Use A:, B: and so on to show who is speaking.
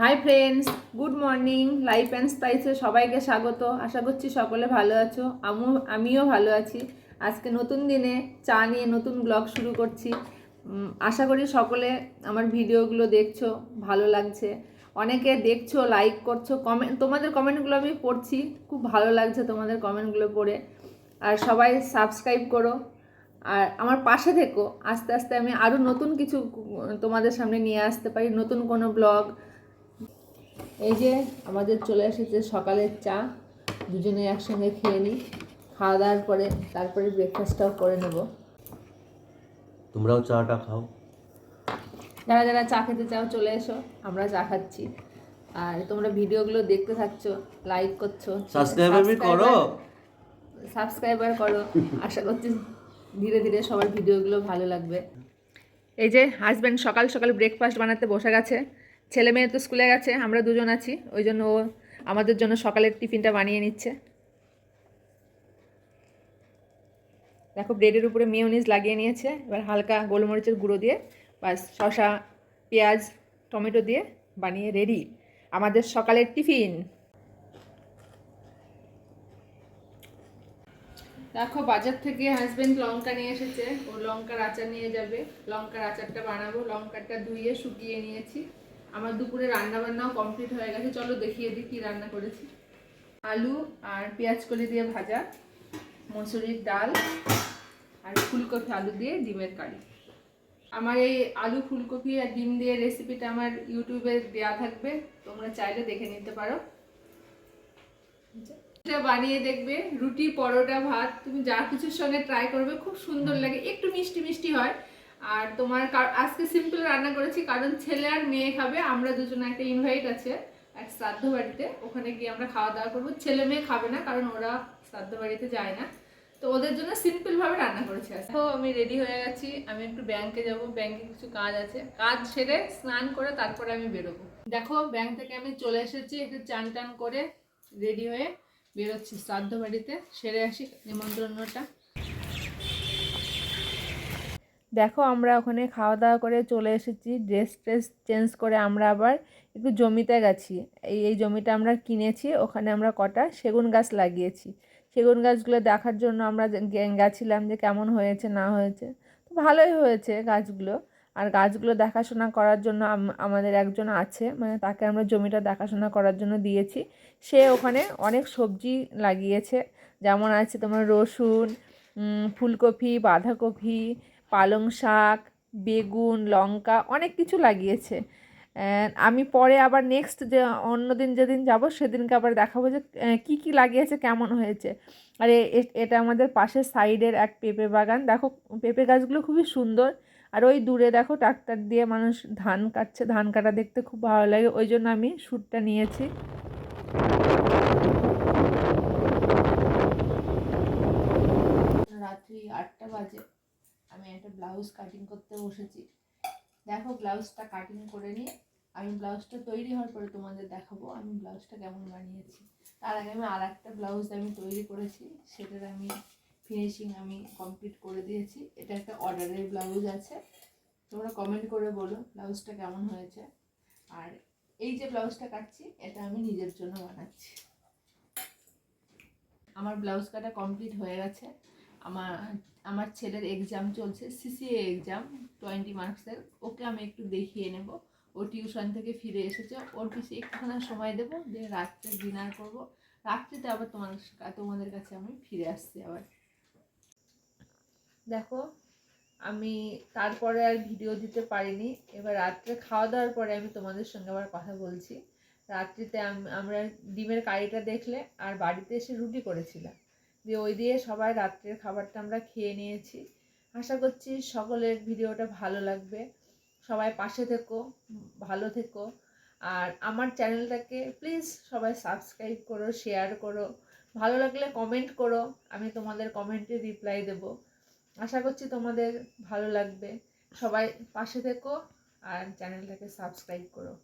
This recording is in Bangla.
A: Hi friends good morning life and স্পাইসে সবাইকে স্বাগত। আশা করছি সকলে ভালো আছো। আমিও আমিও ভালো আছি। আজকে নতুন দিনে চা নিয়ে নতুন ব্লগ শুরু করছি। আশা করি সকলে আমার ভিডিওগুলো দেখছ, ভালো লাগছে। অনেকে দেখছ লাইক করছ কমেন্ট তোমাদের কমেন্টগুলো আমি পড়ছি। খুব ভালো লাগছে তোমাদের কমেন্টগুলো পড়ে। আর সবাই সাবস্ক্রাইব করো। আর আমার পাশে থেকো। আস্তে আস্তে আমি আরও নতুন কিছু তোমাদের সামনে নিয়ে আসতে পারি। নতুন কোনো ব্লগ এই যে আমাদের চলে এসেছে সকালের চা দুজনে একসঙ্গে খেয়ে নিই। খাওয়া দাওয়ার পরে তারপরে ব্রেকফাস্টটাও করে নেব।
B: তোমরাও চাটা খাও।
A: যারা যারা চা খেতে চাও চলে এসো আমরা চা খাচ্ছি। আর তোমরা ভিডিওগুলো দেখতে থাকছো লাইক করছ
B: সাবস্ক্রাইবার করো।
A: সাবস্ক্রাইবার করো। আশা করছি ধীরে ধীরে সবার ভিডিওগুলো ভালো লাগবে। এই যে হাজব্যান্ড সকাল সকাল ব্রেকফাস্ট বানাতে বসে গেছে। ছেলে মেয়ে তো স্কুলে গেছে, আমরা দুজন আছি, ওই জন্য ও আমাদের জন্য সকালের টিফিনটা বানিয়ে নিচ্ছে। দেখো ব্রেডের উপরে মেয়োনিজ লাগিয়ে নিয়েছে, এবার হালকা গোলমরিচের গুঁড়ো দিয়ে বাস শসা, পেঁয়াজ, টমেটো দিয়ে বানিয়ে রেডি। আমাদের সকালের টিফিন। দেখো বাজার থেকে হাজবেন্ড লঙ্কা নিয়ে এসেছে, ও লঙ্কার আচার নিয়ে যাবে, লঙ্কার আচারটা বানাবো লঙ্কাটা ধুয়ে শুকিয়ে নিয়েছি। আমার দুপুরে রান্না বান্নাও কমপ্লিট হয়ে গেছে। চলো দেখিয়ে দিই কী রান্না করেছি। আলু আর পেঁয়াজ কলি দিয়ে ভাজা, মসুরির ডাল আর ফুলকপি আলু দিয়ে ডিমের কারি। আমার এই আলু, ফুলকপি আর ডিম দিয়ে রেসিপিটা আমার ইউটিউবে দেওয়া থাকবে। তোমরা চাইলে দেখে নিতে পারো। বানিয়ে দেখবে, রুটি, পরোটা, ভাত, তুমি যা কিছুর সঙ্গে ট্রাই করবে, খুব সুন্দর লাগে। একটু মিষ্টি মিষ্টি হয়। আর তোমার আজকে সিম্পল রান্না করেছি, কারণ ছেলে আর মেয়ে খাবে, আমরা দুজনে একটা ইনভাইট আছে এক শ্রাদ্ধ বাড়িতে, ওখানে গিয়ে আমরা খাওয়া দাওয়া করব। ছেলে মেয়ে খাবে না, কারণ ওরা শ্রাদ্ধ বাড়িতে যায় না। তো ওদের জন্য সিম্পল ভাবে রান্না করেছি তো আমি রেডি হয়ে গেছি, আমি একটু ব্যাংকে যাব ব্যাংকে কিছু কাজ আছে। কাজ সেরে স্নান করে তারপরে আমি বেরোবো। দেখো ব্যাংক থেকে আমি চলে এসেছি, একটু চান টান করে রেডি হয়ে বেরোচ্ছি শ্রাদ্ধ বাড়িতে। সেরে আসি, নিমন্ত্রণটা। দেখো আমরা ওখানে খাওয়া দাওয়া করে চলে এসেছি। ড্রেস ট্রেস চেঞ্জ করে আমরা আবার একটু জমিতে গেছি। এই এই জমিটা আমরা কিনেছি, ওখানে আমরা কটা সেগুন গাছ লাগিয়েছি। সেগুন গাছগুলো দেখার জন্য আমরা গেছিলাম যে কেমন হয়েছে, না হয়েছে। তো ভালোই হয়েছে গাছগুলো। আর গাছগুলো দেখাশোনা করার জন্য আমাদের একজন আছে মানে তাকে আমরা জমিটা দেখাশোনা করার জন্য দিয়েছি। সে ওখানে অনেক সবজি লাগিয়েছে। যেমন আছে তোমার রসুন ফুলকপি, বাঁধাকপি পালং শাক, বেগুন, লঙ্কা অনেক কিছু লাগিয়েছে। আমি পরে আবার নেক্সট যে অন্য দিন যেদিন যাব সেদিনকে আবার দেখাবো যে কী কী লাগিয়েছে, কেমন হয়েছে। আর এটা আমাদের পাশের সাইডের এক পেঁপে বাগান। দেখো, পেঁপে গাছগুলো খুবই সুন্দর। আর ওই দূরে দেখো ট্রাক্টর দিয়ে মানুষ ধান কাটছে। ধান কাটা দেখতে খুব ভালো লাগে। ওই জন্য আমি শ্যুটটা নিয়েছি। রাত্রি আটটা বাজে। আমি একটা ব্লাউজ কাটিং করতে বসেছি। দেখো ব্লাউজটা কাটিং করে নিয়ে আমি ব্লাউজটা তৈরি হওয়ার পরে তোমাদের দেখাবো আমি ব্লাউজটা কেমন বানিয়েছি। তার আগে আমি আর একটা ব্লাউজ আমি তৈরি করেছি, সেটার আমি ফিনিশিং আমি কমপ্লিট করে দিয়েছি। এটা একটা অর্ডারের ব্লাউজ আছে, তোমরা কমেন্ট করে বলো ব্লাউজটা কেমন হয়েছে। আর এই যে ব্লাউজটা কাটছি, এটা আমি নিজের জন্য বানাচ্ছি। আমার ব্লাউজ কাটা কমপ্লিট হয়ে গেছে। আমার আমার ছেলের এক্সাম চলছে সিসিএ এক্সাম টোয়েন্টি মার্কসের ওকে আমি একটু দেখিয়ে নেব। ও টিউশন থেকে ফিরে এসেছে। ওর পিছনে একটুখানি সময় দেবো, দিয়ে রাত্রে ডিনার করব। রাত্রিতে আবার তোমাদের তোমাদের কাছে আমি ফিরে আসছি আবার। দেখো, আমি তারপরে আর ভিডিও দিতে পারিনি। এবার রাত্রে খাওয়া দাওয়ার পরে আমি তোমাদের সঙ্গে আবার কথা বলছি। রাত্রিতে আমরা ডিমের কারিটা দেখলে আর বাড়িতে এসে রুটি করেছিলাম। দিয়ে ওই দিয়ে সবাই রাত্রের খাবারটা আমরা খেয়ে নিয়েছি। আশা করছি সকলের ভিডিওটা ভালো লাগবে। সবাই পাশে থেকো, ভালো থেকো। আর আমার চ্যানেলটাকে প্লিজ সবাই সাবস্ক্রাইব করো, শেয়ার করো। ভালো লাগলে কমেন্ট করো, আমি তোমাদের কমেন্টে রিপ্লাই দেব। আশা করছি তোমাদের ভালো লাগবে। সবাই পাশে থেকো আর চ্যানেলটাকে সাবস্ক্রাইব করো।